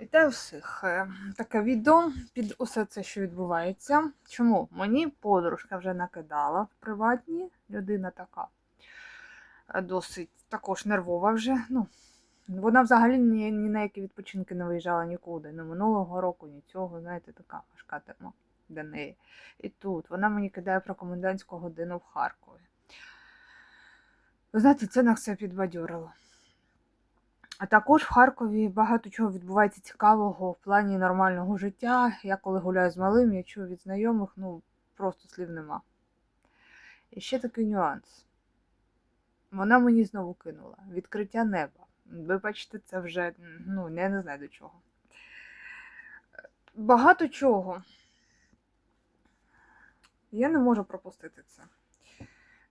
Вітаю всіх. Е, Таке відео під усе це, що відбувається. Чому? Мені подружка вже накидала в приватні. Людина така е, досить також нервова вже. Ну, вона взагалі ні, ні на які відпочинки не виїжджала нікуди. Не минулого року, ні цього, знаєте, така важка тема для неї. І тут вона мені кидає про комендантську годину в Харкові. Ви знаєте, це нас все підбадьорило. А також в Харкові багато чого відбувається цікавого в плані нормального життя. Я коли гуляю з малим, я чую від знайомих, ну просто слів нема. І ще такий нюанс. Вона мені знову кинула відкриття неба. Ви бачите, це вже ну, я не знаю до чого. Багато чого. Я не можу пропустити це.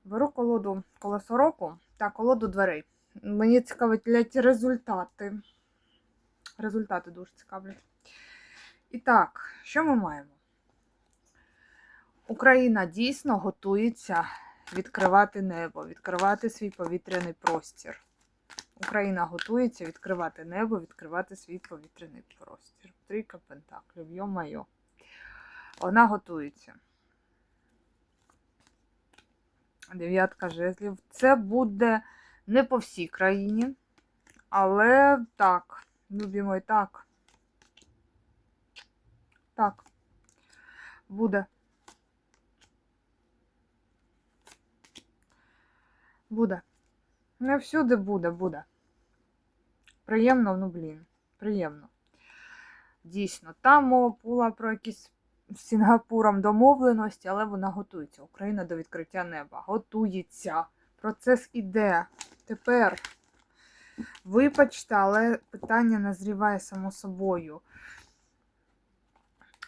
Беру колоду колесо року та колоду дверей. Мені цікавлять результати. Результати дуже цікавлять. І так, що ми маємо? Україна дійсно готується відкривати небо, відкривати свій повітряний простір. Україна готується відкривати небо, відкривати свій повітряний простір. Трійка пентаклів, йо-майо. Вона готується. Дев'ятка жезлів. Це буде не по всій країні, але так, любимо і так. Так, буде. Буде. Не всюди буде, буде. Приємно, ну блін, приємно. Дійсно, там мова була про якісь з Сінгапуром домовленості, але вона готується. Україна до відкриття неба. Готується. Процес іде. Тепер, вибачте, але питання назріває само собою.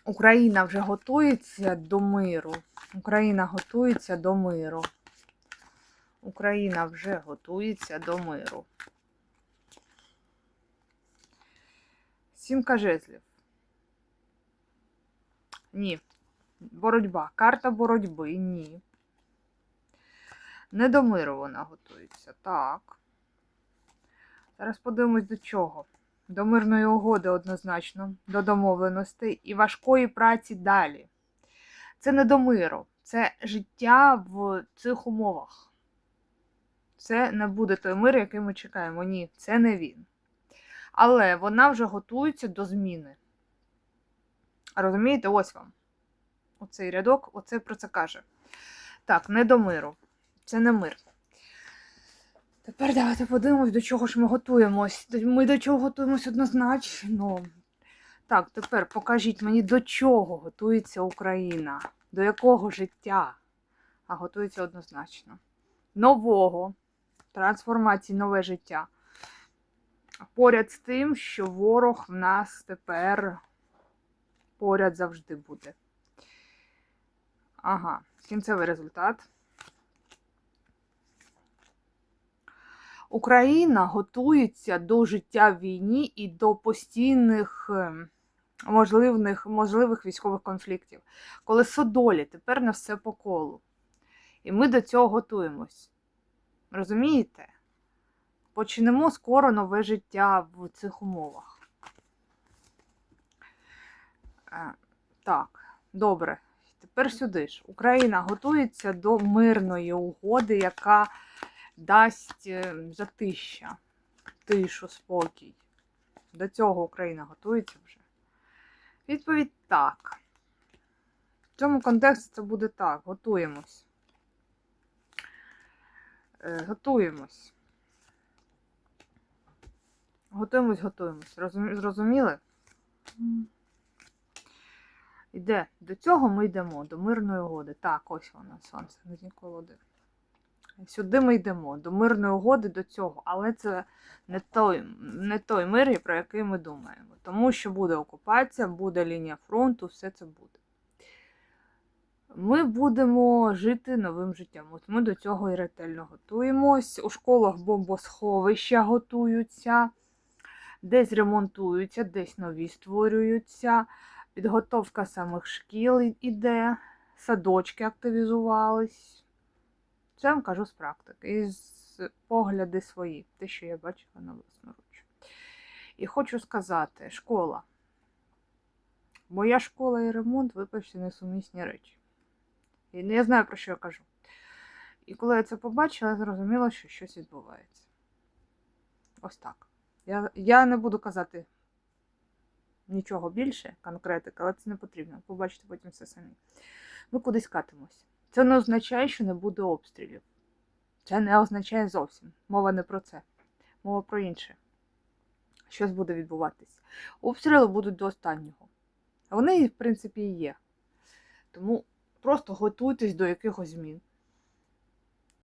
Україна вже готується до миру. Україна готується до миру. Україна вже готується до миру. Сімка жезлів. Ні. Боротьба. Карта боротьби. Ні. Не вона готується. Так. Зараз подивимось до чого. До мирної угоди однозначно, до домовленостей і важкої праці далі. Це не до миру, це життя в цих умовах. Це не буде той мир, який ми чекаємо. Ні, це не він. Але вона вже готується до зміни. Розумієте, ось вам. Оцей рядок, оце про це каже. Так, не до миру. Це не мир. Тепер давайте подивимось, до чого ж ми готуємось. Ми до чого готуємось однозначно. Так, тепер покажіть мені, до чого готується Україна, до якого життя, а готується однозначно. Нового, трансформації, нове життя. Поряд з тим, що ворог в нас тепер поряд завжди буде. Ага, кінцевий результат. Україна готується до життя в війні і до постійних ем, можливих, можливих військових конфліктів. Колесо долі тепер на все по колу. І ми до цього готуємось. Розумієте? Почнемо скоро нове життя в цих умовах. Е, Так, добре. Тепер сюди ж. Україна готується до мирної угоди, яка дасть е, затища, тишу, спокій. До цього Україна готується вже. Відповідь так. В цьому контексті це буде так. Готуємось. Е, Готуємось. Готуємось, готуємось. Зрозуміли? Іде. До цього ми йдемо, до мирної угоди. Так, ось вона, сонце, на колоди. Сюди ми йдемо, до мирної угоди, до цього. Але це не той, не той мир, про який ми думаємо. Тому що буде окупація, буде лінія фронту, все це буде. Ми будемо жити новим життям. От ми до цього і ретельно готуємось. У школах бомбосховища готуються, десь ремонтуються, десь нові створюються. Підготовка самих шкіл іде, садочки активізувались. Це вам кажу з практики. І з погляди свої, те, що я бачила на власноруч. І хочу сказати, школа. Моя школа і ремонт, вибачте, несумісні речі. І я знаю, про що я кажу. І коли я це побачила, я зрозуміла, що щось відбувається. Ось так. Я, я не буду казати нічого більше, конкретики, але це не потрібно. Побачите потім все самі. Ми кудись катимося. Це не означає, що не буде обстрілів. Це не означає зовсім. Мова не про це. Мова про інше. Щось буде відбуватись. Обстріли будуть до останнього. Вони, в принципі, є. Тому просто готуйтесь до якихось змін.